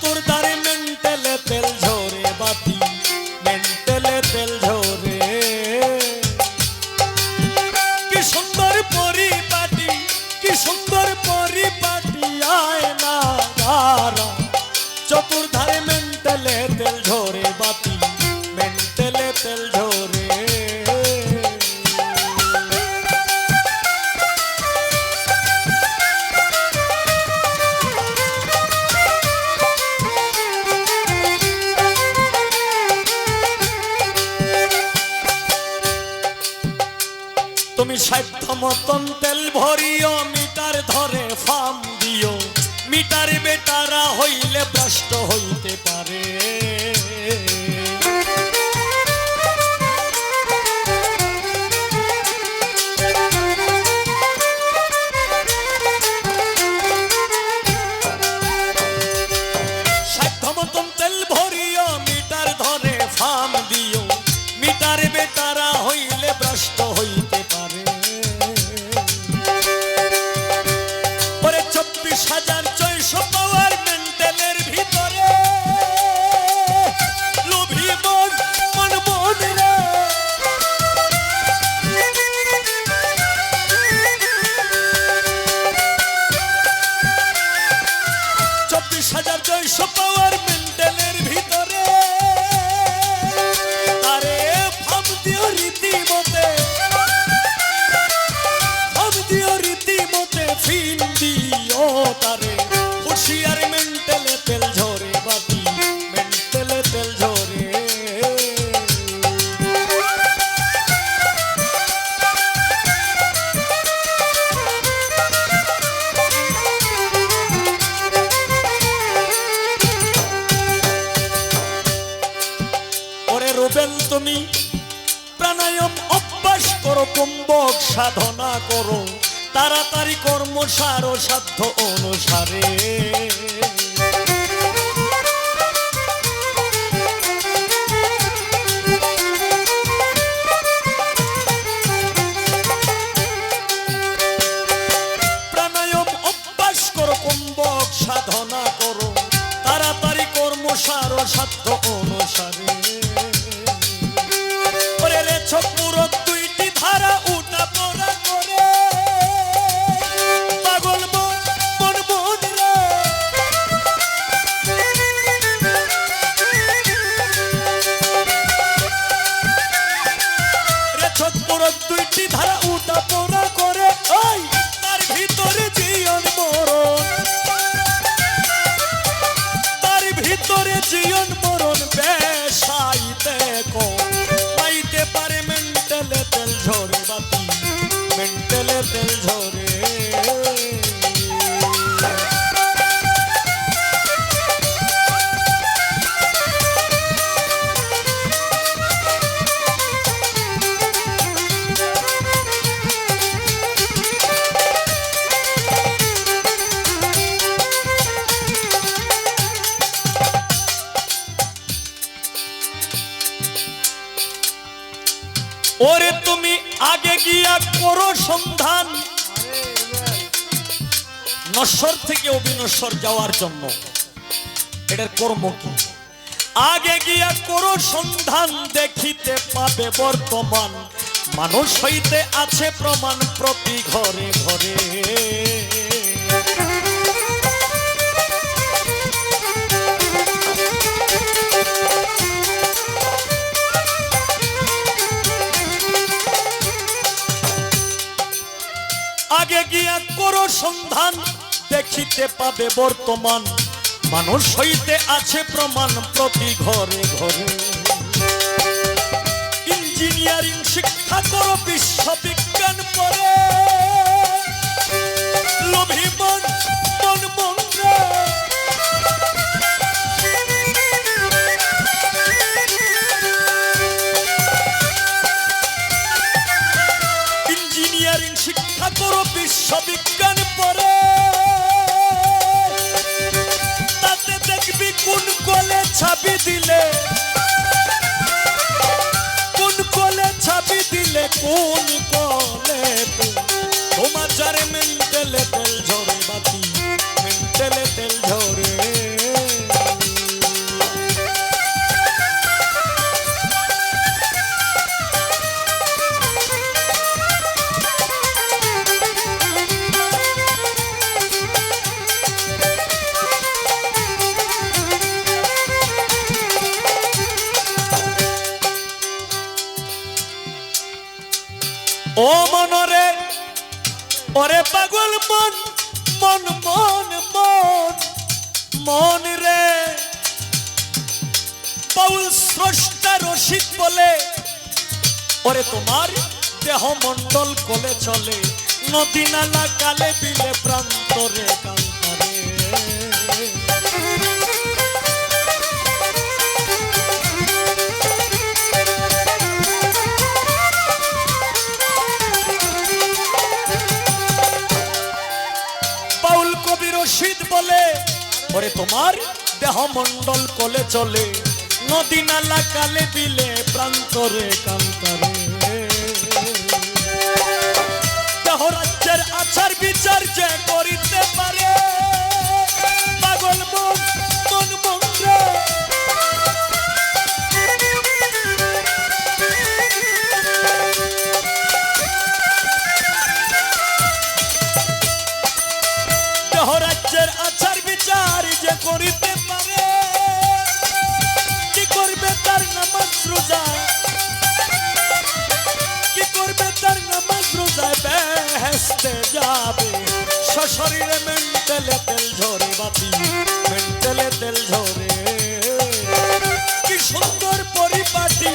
চতুর্ধারে মেন্টেলে তেল ঝরে বাতি, মেন্টেলে তেল ঝরে। কি সুন্দর পরিপাটি, কি সুন্দর পরিপাটি, আয় না ধারা চতুর্ধারে মেন্টেলে তেল ঝরে বাতি, মেন্টেলে সাধ্য মতন তেল ভরিও মিটার ধরে ফার্ম দিও। মিটার বেটারা হইলে ভ্রষ্ট হইতে পারে। হাজার ছয়শো পাওয়ার মেন্টেলের ভিতরে। আরে ভাব রীতিমতে। ভাব রীতিমতে ফিন দিও তারে। সাধনা করো। তাড়াতাড়ি কর্ম সার সাধ্য অনুসারে। ছপুর দুইটি ধারা উঠা পড়া করে। ওই তার ভিতরে জীবন মরণ। তার ভিতরে জীবন মরণ বেশাইতে কো। পাইতে পারে মেন্টালে তেল ঝরে বাতি মেন্টালে তেল ঝরে ওরে তুমি আগে গিয়া করো সন্ধান। নশ্বর থেকে অবিনশ্বর যাওয়ার জন্য। এটার কর্ম কি? আগে গিয়া করো সন্ধান, দেখিতে পাবে বর্তমান। মানুষ হইতে আছে প্রমাণ প্রতি ঘরে ঘরে। সন্ধান দেখিতে পাবে বর্তমান। মানুষ হইতে আছে প্রমাণ প্রতি ঘরে ঘরে। ইঞ্জিনিয়ারিং শিক্ষা করো, বিশ্ববিজ্ঞান পরে মনরে, ওরে পাগল মন মন মন মন মন রে বাউল স্রষ্টা রসিক বলে, ওরে তোমার দেহ মন্ডল কোলে চলে, নদী নালা কালে বিলে প্রান্তরে কান্তরে ওরে তোমার দেহ মন্ডল কলে চলে। নদী নালা কালে দিলে প্রান্তরে কান্তরে। দেহ রাজ্যের আচার বিচার যে করিতে পারে বেহেস্তে যাবে। সশরীরে মেন্টেলে তেল ঝরে বাতি মেন্টেলে তেল ঝরে। কি সুন্দর পরিপাটি